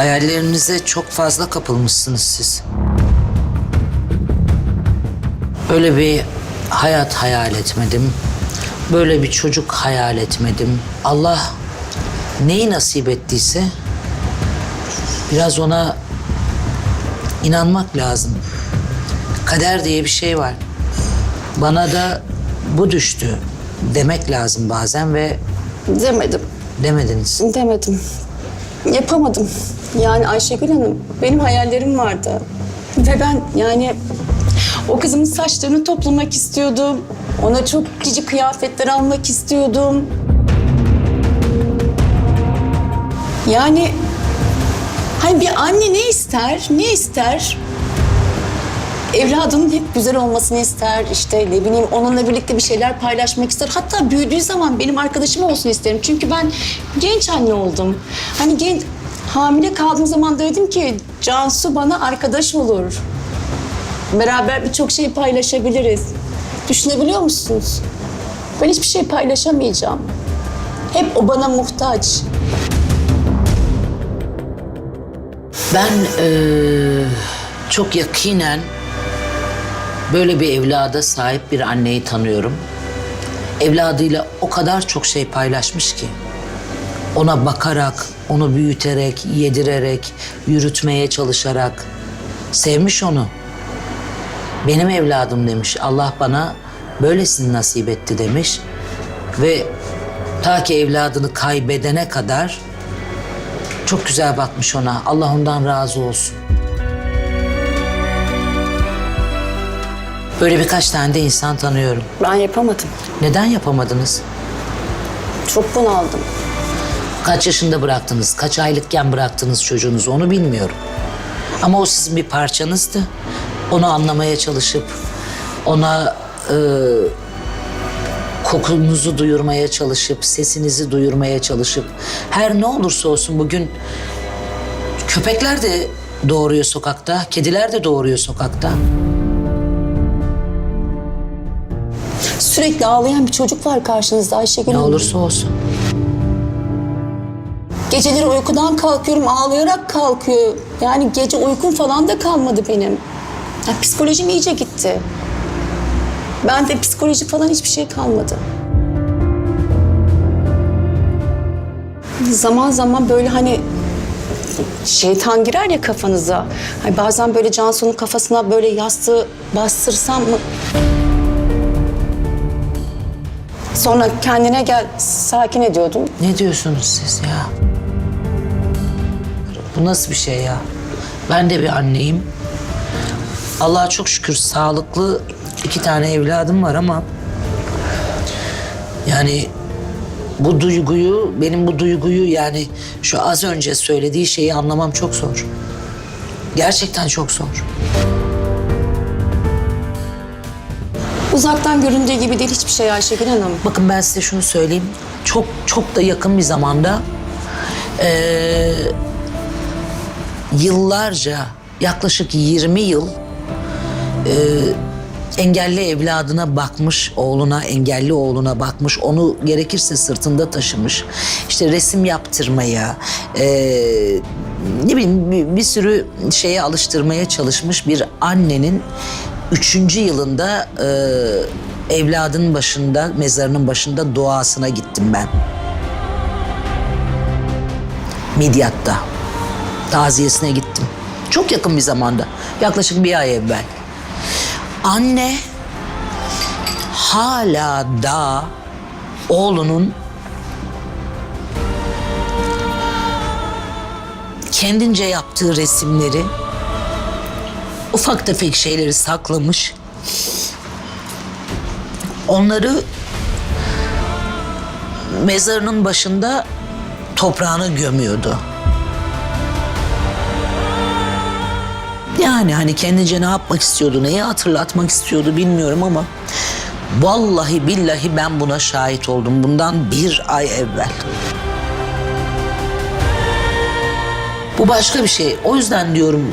Hayallerinize çok fazla kapılmışsınız siz. Böyle bir hayat hayal etmedim. Böyle bir çocuk hayal etmedim. Allah neyi nasip ettiyse biraz ona inanmak lazım. Kader diye bir şey var. Bana da bu düştü demek lazım bazen ve Demedim. demediniz. Demedim. Yapamadım. Yani Ayşegül Hanım benim hayallerim vardı. Ve ben yani o kızımın saçlarını toplamak istiyordum. Ona çok cici kıyafetler almak istiyordum. Yani hani bir anne ne ister? Ne ister? Evladının hep güzel olmasını ister. İşte ne bileyim onunla birlikte bir şeyler paylaşmak ister. Hatta büyüdüğü zaman benim arkadaşım olsun isterim. Çünkü ben genç anne oldum. Hani genç hamile kaldığım zaman da dedim ki Cansu bana arkadaş olur. Beraber birçok şey paylaşabiliriz. Düşünebiliyor musunuz? Ben hiçbir şey paylaşamayacağım. Hep o bana muhtaç. Ben eee, çok yakinen böyle bir evlada sahip bir anneyi tanıyorum. Evladıyla o kadar çok şey paylaşmış ki. Ona bakarak, onu büyüterek, yedirerek, yürütmeye çalışarak sevmiş onu. Benim evladım demiş. Allah bana böylesini nasip etti demiş. Ve ta ki evladını kaybedene kadar çok güzel bakmış ona. Allah ondan razı olsun. Böyle birkaç tane de insan tanıyorum. Ben yapamadım. Neden yapamadınız? Çok bunaldım. Kaç yaşında bıraktınız, kaç aylıkken bıraktınız çocuğunuzu onu bilmiyorum. Ama o sizin bir parçanızdı. Onu anlamaya çalışıp ona e, kokunuzu duyurmaya çalışıp, sesinizi duyurmaya çalışıp her ne olursa olsun bugün köpekler de doğuruyor sokakta, kediler de doğuruyor sokakta. Sürekli ağlayan bir çocuk var karşınızda Ayşegül Ne Hanım. olursa olsun. Geceleri uykudan kalkıyorum ağlayarak kalkıyor. Yani gece uykum falan da kalmadı benim. Ya psikolojim iyice gitti. Ben de psikoloji falan hiçbir şey kalmadı. Zaman zaman böyle hani şeytan girer ya kafanıza. Hani bazen böyle Cansu'nun kafasına böyle yastığı bastırsam mı? Sonra kendine gel sakin ediyordum. Ne diyorsunuz siz ya? Bu nasıl bir şey ya? Ben de bir anneyim. Allah'a çok şükür sağlıklı iki tane evladım var ama... Yani bu duyguyu, benim bu duyguyu yani şu az önce söylediği şeyi anlamam çok zor. Gerçekten çok zor. Uzaktan göründüğü gibi değil hiçbir şey Ayşegül Hanım. Bakın ben size şunu söyleyeyim. Çok çok da yakın bir zamanda eee, yıllarca yaklaşık 20 yıl eee, engelli evladına bakmış, oğluna, engelli oğluna bakmış, onu gerekirse sırtında taşımış. İşte resim yaptırmaya, eee, ne bileyim bir, bir sürü şeye alıştırmaya çalışmış bir annenin üçüncü yılında eee evladının başında, mezarının başında duasına gittim ben. Midyat'ta. Taziyesine gittim. Çok yakın bir zamanda. Yaklaşık bir ay evvel. Anne hala da oğlunun kendince yaptığı resimleri ufak tefek şeyleri saklamış. Onları mezarının başında toprağını gömüyordu. Yani hani kendince ne yapmak istiyordu, neyi hatırlatmak istiyordu bilmiyorum ama vallahi billahi ben buna şahit oldum bundan bir ay evvel. Bu başka bir şey. O yüzden diyorum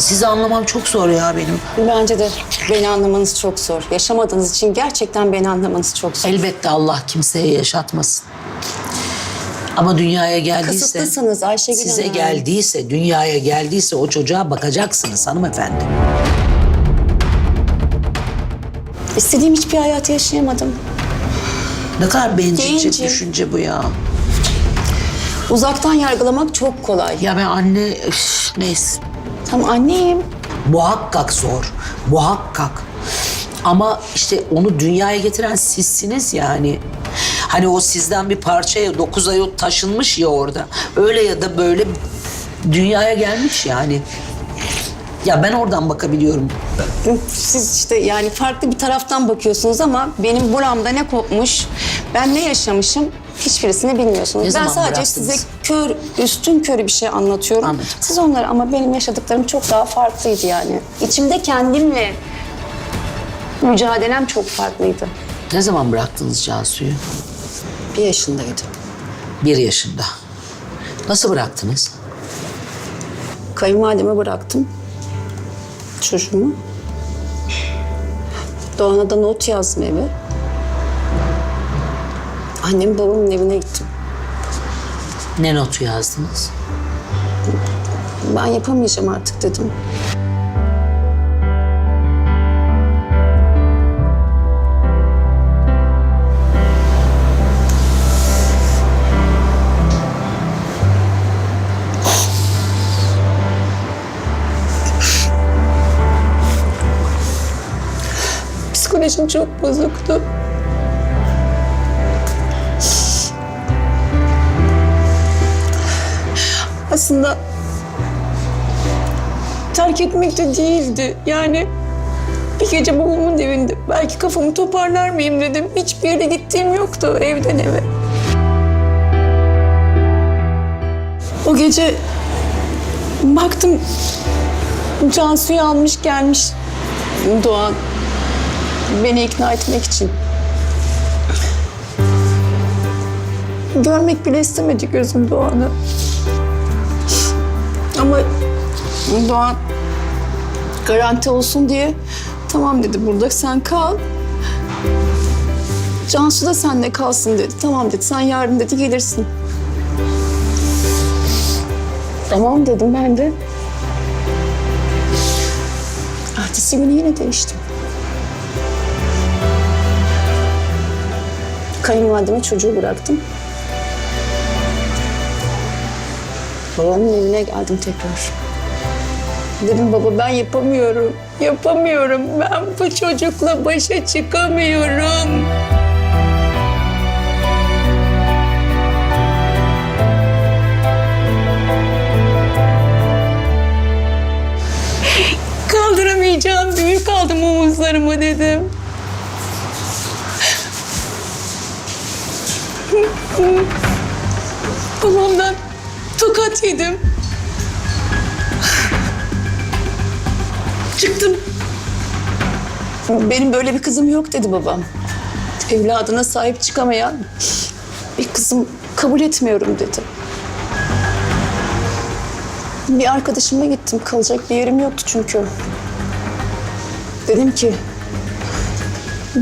sizi anlamam çok zor ya benim. Bence de beni anlamanız çok zor. Yaşamadığınız için gerçekten beni anlamanız çok zor. Elbette Allah kimseye yaşatmasın. Ama dünyaya geldiyse... Kısıtlısınız Ayşegül Size Hanım. geldiyse, dünyaya geldiyse o çocuğa bakacaksınız hanımefendi. İstediğim hiçbir hayatı yaşayamadım. Ne kadar bencilce Gencim. düşünce bu ya. Uzaktan yargılamak çok kolay. Ya ben anne, üf, neyse. Tam anneyim. Muhakkak zor, muhakkak. Ama işte onu dünyaya getiren sizsiniz yani. Hani o sizden bir parçaya dokuz ay o taşınmış ya orada. Öyle ya da böyle dünyaya gelmiş yani. Ya ben oradan bakabiliyorum. Siz işte yani farklı bir taraftan bakıyorsunuz ama benim buramda ne kopmuş, ben ne yaşamışım hiçbirisini bilmiyorsunuz. Ne ben zaman sadece bıraktınız? size kör, üstün körü bir şey anlatıyorum. Anladım. Siz onları ama benim yaşadıklarım çok daha farklıydı yani. İçimde kendimle mücadelem çok farklıydı. Ne zaman bıraktınız Cansu'yu? Bir yaşındaydım. Bir yaşında. Nasıl bıraktınız? Kayınvalideme bıraktım çocuğumu. Doğan'a da not yazdım eve. Annem babamın evine gittim. Ne notu yazdınız? Ben yapamayacağım artık dedim. Psikolojim çok bozuktu. Aslında terk etmek de değildi. Yani bir gece babamın evinde belki kafamı toparlar mıyım dedim. Hiçbir yere gittiğim yoktu evden eve. O gece baktım Cansu'yu almış gelmiş Doğan beni ikna etmek için. Görmek bile istemedi gözüm Doğan'ı. Ama Doğan garanti olsun diye tamam dedi burada sen kal. Cansu da seninle kalsın dedi. Tamam dedi sen yarın dedi gelirsin. Tamam dedim ben de. Ertesi günü yine değiştim. Kayınvalideme çocuğu bıraktım. Babamın evine geldim tekrar. Dedim baba ben yapamıyorum. Yapamıyorum. Ben bu çocukla başa çıkamıyorum. Kaldıramayacağım büyük aldım omuzlarıma dedim. Babamdan tokat yedim. Çıktım. Benim böyle bir kızım yok dedi babam. Evladına sahip çıkamayan bir kızım kabul etmiyorum dedi. Bir arkadaşıma gittim. Kalacak bir yerim yoktu çünkü. Dedim ki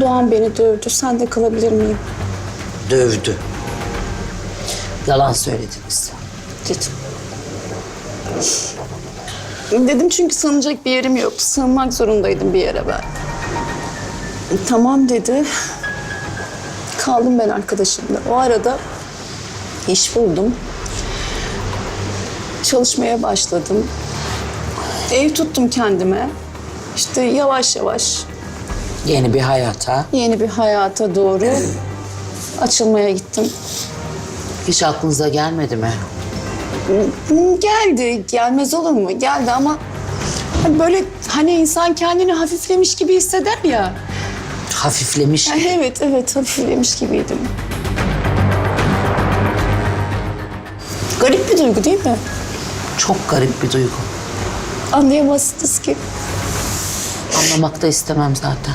Doğan beni dövdü. Sen de kalabilir miyim? Dövdü. Yalan söylediniz. Dedim. Dedim çünkü sığınacak bir yerim yok. Sığınmak zorundaydım bir yere ben. Tamam dedi. Kaldım ben arkadaşımla. O arada iş buldum. Çalışmaya başladım. Ev tuttum kendime. İşte yavaş yavaş Yeni bir hayata. yeni bir hayata doğru açılmaya gittim. Hiç aklınıza gelmedi mi? Geldi, gelmez olur mu? Geldi ama hani böyle hani insan kendini hafiflemiş gibi hisseder ya. Hafiflemiş. Ya Evet, evet hafiflemiş gibiydim. Garip bir duygu değil mi? Çok garip bir duygu. Anlayamazsınız ki. Anlamak da istemem zaten.